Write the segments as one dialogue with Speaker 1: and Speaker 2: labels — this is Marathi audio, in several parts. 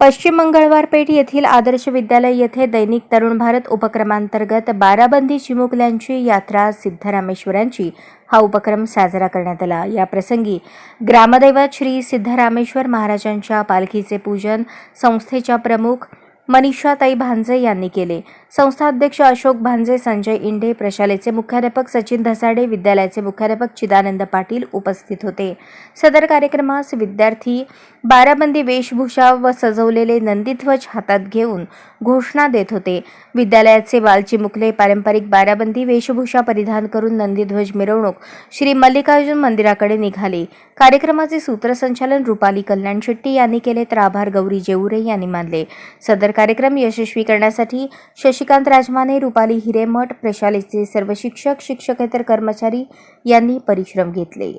Speaker 1: पश्चिम मंगळवार पेठ येथील आदर्श विद्यालय येथे दैनिक तरुण भारत उपक्रमांतर्गत बाराबंदी चिमुकल्यांची यात्रा सिद्धरामेश्वरांची. हा उपक्रम साजरा करण्यात आला. या प्रसंगी ग्रामदैवत श्री सिद्धरामेश्वर महाराजांच्या पालखीचे पूजन संस्थेच्या प्रमुख मनीषाताई भांजे यांनी केले. संस्थाध्यक्ष अशोक भांजे संजय इंडे प्रशालेचे मुख्याध्यापक सचिन धसाडे विद्यालयाचे मुख्याध्यापक चिदानंद पाटील उपस्थित होते. सदर कार्यक्रमास विद्यार्थी बाराबंदी वेशभूषा व सजवलेले नंदीध्वज हातात घेऊन घोषणा देत होते. विद्यालयाचे बालचिमुकले पारंपरिक बाराबंदी वेशभूषा परिधान करून नंदीध्वज मिरवणूक श्री मल्लिकार्जुन मंदिराकडे निघाली. कार्यक्रमाचे सूत्रसंचालन रुपाली कल्याण शेट्टी यांनी केले तर आभार गौरी जेऊरे यांनी मानले. सदर कार्यक्रम यशस्वी करण्यासाठी शशिकांत राजमाने रुपाली हिरेमठ प्रशालेचे सर्व शिक्षक शिक्षकेतर कर्मचारी यांनी परिश्रम घेतले.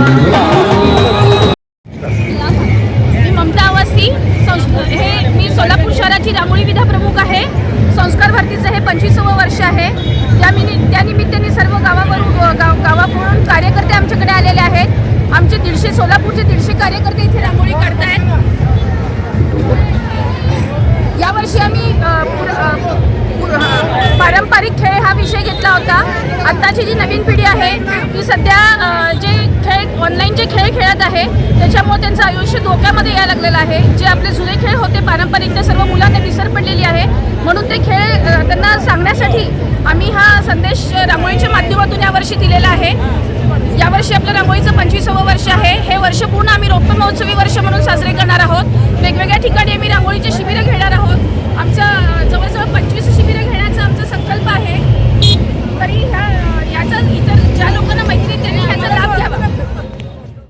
Speaker 2: मी ममता अवस्थी संस् हे मी सोलापूर शहराची रांगोळी विधा प्रमुख आहे. संस्कार भारतीचं हे पंचवीसावं वर्ष आहे. त्या मिनि त्यानिमित्ताने सर्व गावावरून गाव गावाकडून कार्यकर्ते आमच्याकडे आलेले आहेत. आमचे दीडशे सोलापूरचे दीडशे कार्यकर्ते इथे रांगोळी काढतायत. यावर्षी आम्ही पारंपरिक खेळ हा विषय घेतला होता. आत्ताची जी नवीन पिढी आहे ती सध्या जे खेळ जे आहे. त्याच्यामुळे त्यांचं आयुष्य धोक्यामध्ये यायला लागलेलं आहे. जे आपले जुने खेळ होते पारंपरिक ते सर्व मुलांना विसर पडलेली आहे. म्हणून ते खेळ त्यांना सांगण्यासाठी आम्ही हा संदेश रांगोळीच्या माध्यमातून यावर्षी दिलेला आहे. यावर्षी आपलं रांगोळीचं पंचवीसावं वर्ष आहे. हे वर्ष पूर्ण आम्ही रौप्य महोत्सवी वर्ष